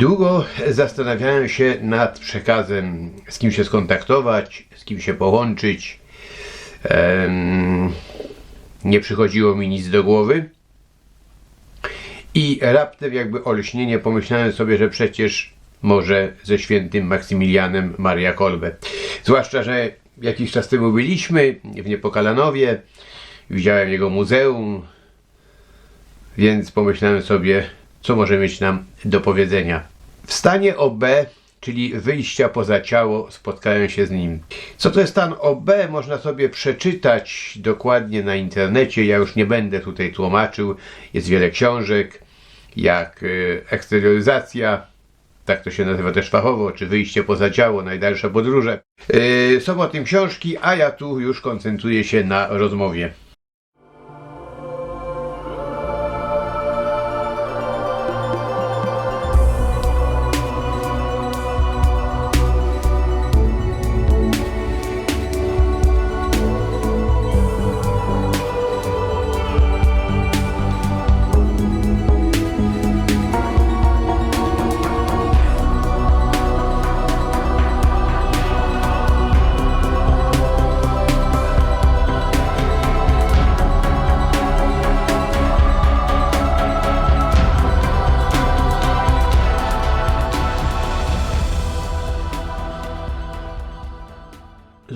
Długo zastanawiałem się nad przekazem, z kim się skontaktować, z kim się połączyć. Nie przychodziło mi nic do głowy. I raptem jakby olśnienie pomyślałem sobie, że przecież może ze świętym Maksymilianem Maria Kolbe. Zwłaszcza, że jakiś czas temu byliśmy w Niepokalanowie, widziałem jego muzeum, więc pomyślałem sobie, co może mieć nam do powiedzenia. W stanie OB, czyli wyjścia poza ciało, spotkałem się z nim. Co to jest stan OB, można sobie przeczytać dokładnie na internecie. Ja już nie będę tutaj tłumaczył. Jest wiele książek, jak y, eksterioryzacja, tak to się nazywa też fachowo, czy wyjście poza ciało, najdalsze podróże. Yy, są o tym książki, a ja tu już koncentruję się na rozmowie.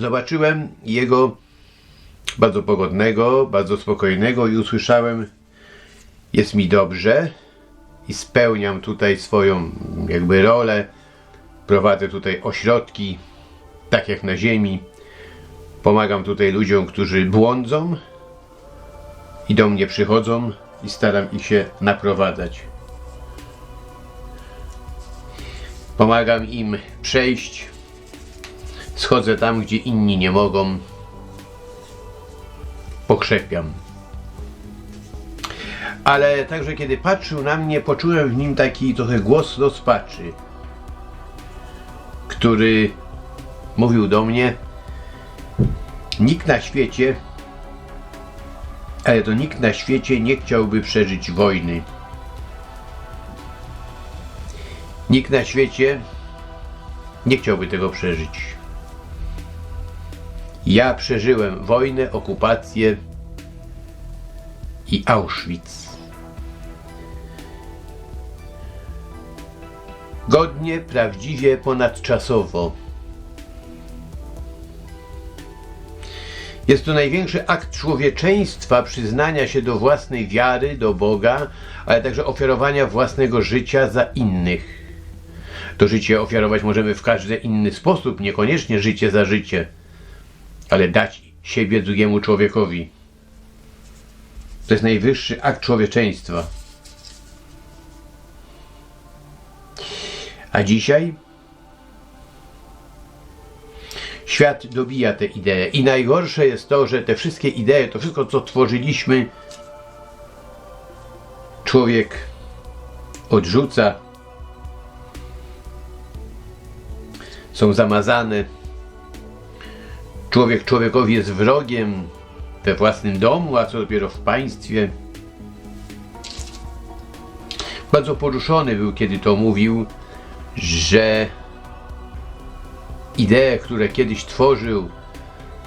Zobaczyłem jego bardzo pogodnego, bardzo spokojnego i usłyszałem jest mi dobrze i spełniam tutaj swoją jakby rolę. Prowadzę tutaj ośrodki, tak jak na ziemi. Pomagam tutaj ludziom, którzy błądzą i do mnie przychodzą i staram ich się naprowadzać. Pomagam im przejść Schodzę tam, gdzie inni nie mogą. Pokrzepiam. Ale także kiedy patrzył na mnie, poczułem w nim taki trochę głos rozpaczy, który mówił do mnie: Nikt na świecie, ale to nikt na świecie nie chciałby przeżyć wojny. Nikt na świecie nie chciałby tego przeżyć. Ja przeżyłem wojnę, okupację i Auschwitz. Godnie, prawdziwie, ponadczasowo. Jest to największy akt człowieczeństwa przyznania się do własnej wiary, do Boga, ale także ofiarowania własnego życia za innych. To życie ofiarować możemy w każdy inny sposób, niekoniecznie życie za życie ale dać siebie drugiemu człowiekowi. To jest najwyższy akt człowieczeństwa. A dzisiaj świat dobija te idee. I najgorsze jest to, że te wszystkie idee, to wszystko co tworzyliśmy, człowiek odrzuca, są zamazane Człowiek człowiekowi jest wrogiem we własnym domu, a co dopiero w państwie. Bardzo poruszony był, kiedy to mówił, że idee, które kiedyś tworzył,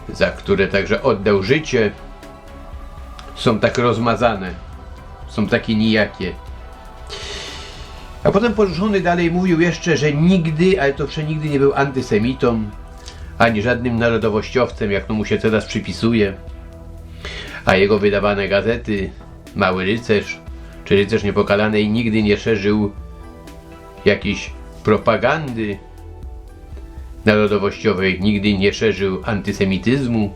za które także oddał życie, są tak rozmazane, są takie nijakie. A potem poruszony dalej mówił jeszcze, że nigdy, ale to przenigdy nie był antysemitą, ani żadnym narodowościowcem, jak to mu się teraz przypisuje. A jego wydawane gazety, Mały Rycerz czy Rycerz Niepokalanej, nigdy nie szerzył jakiejś propagandy narodowościowej, nigdy nie szerzył antysemityzmu.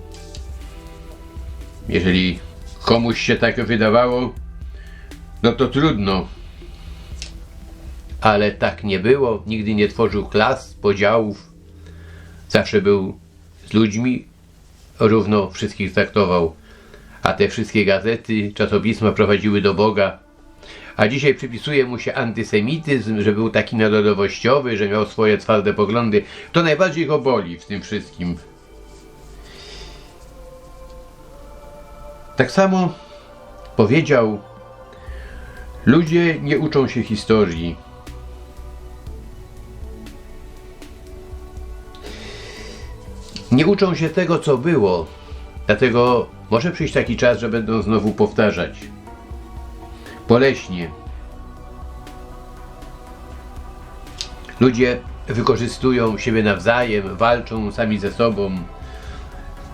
Jeżeli komuś się tak wydawało, no to trudno. Ale tak nie było, nigdy nie tworzył klas, podziałów Zawsze był z ludźmi, równo wszystkich traktował. A te wszystkie gazety, czasopisma prowadziły do Boga. A dzisiaj przypisuje mu się antysemityzm, że był taki narodowościowy, że miał swoje twarde poglądy. To najbardziej go boli w tym wszystkim. Tak samo powiedział: Ludzie nie uczą się historii. Nie uczą się tego, co było, dlatego może przyjść taki czas, że będą znowu powtarzać. Boleśnie. Ludzie wykorzystują siebie nawzajem, walczą sami ze sobą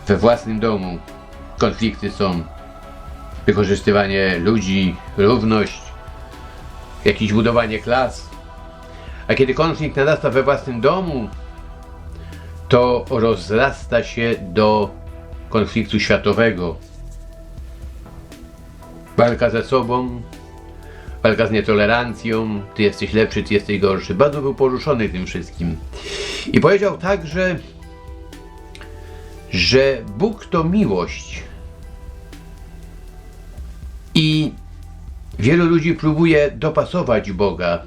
we własnym domu. Konflikty są, wykorzystywanie ludzi, równość, jakieś budowanie klas. A kiedy konflikt narasta we własnym domu, to rozrasta się do konfliktu światowego. Walka ze sobą, walka z nietolerancją, ty jesteś lepszy, ty jesteś gorszy. Bardzo był poruszony tym wszystkim. I powiedział także, że Bóg to miłość. I wielu ludzi próbuje dopasować Boga.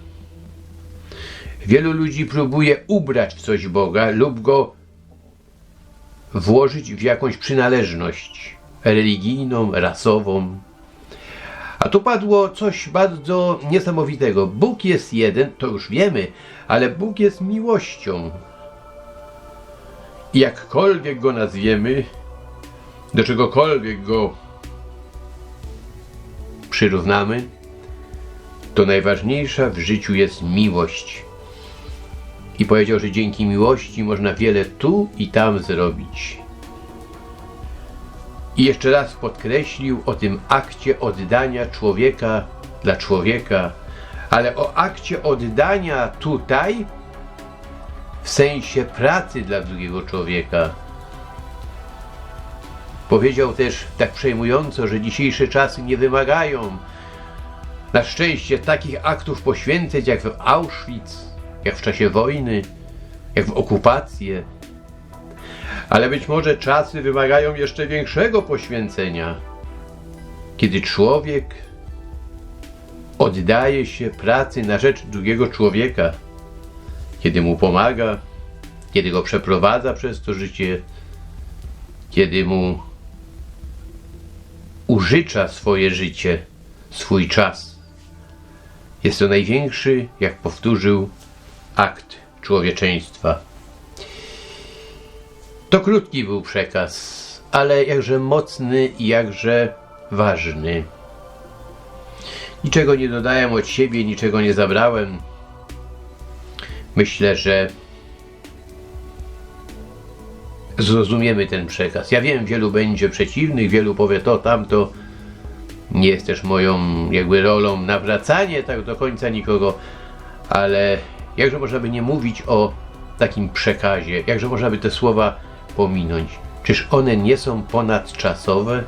Wielu ludzi próbuje ubrać w coś Boga lub go włożyć w jakąś przynależność religijną, rasową. A tu padło coś bardzo niesamowitego. Bóg jest jeden, to już wiemy, ale Bóg jest miłością. I jakkolwiek go nazwiemy, do czegokolwiek go przyrównamy, to najważniejsza w życiu jest miłość. I powiedział, że dzięki miłości można wiele tu i tam zrobić. I jeszcze raz podkreślił o tym akcie oddania człowieka dla człowieka, ale o akcie oddania tutaj w sensie pracy dla drugiego człowieka. Powiedział też tak przejmująco, że dzisiejsze czasy nie wymagają na szczęście takich aktów poświęceń jak w Auschwitz, jak w czasie wojny, jak w okupację. Ale być może czasy wymagają jeszcze większego poświęcenia, kiedy człowiek oddaje się pracy na rzecz drugiego człowieka, kiedy mu pomaga, kiedy go przeprowadza przez to życie, kiedy mu użycza swoje życie, swój czas. Jest to największy, jak powtórzył, akt człowieczeństwa. To krótki był przekaz, ale jakże mocny i jakże ważny. Niczego nie dodałem od siebie, niczego nie zabrałem. Myślę, że zrozumiemy ten przekaz. Ja wiem, wielu będzie przeciwnych, wielu powie to, tamto. Nie jest też moją jakby rolą nawracanie tak do końca nikogo, ale jakże można by nie mówić o takim przekazie, jakże można by te słowa pominąć. Czyż one nie są ponadczasowe?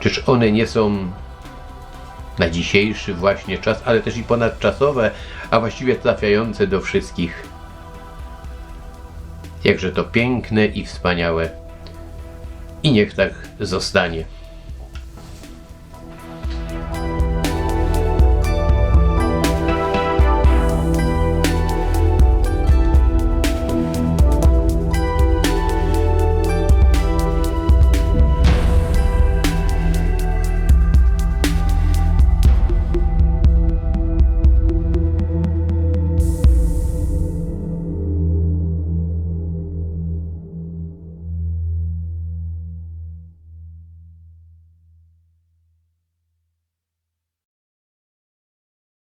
Czyż one nie są na dzisiejszy właśnie czas, ale też i ponadczasowe, a właściwie trafiające do wszystkich? Jakże to piękne i wspaniałe. I niech tak zostanie.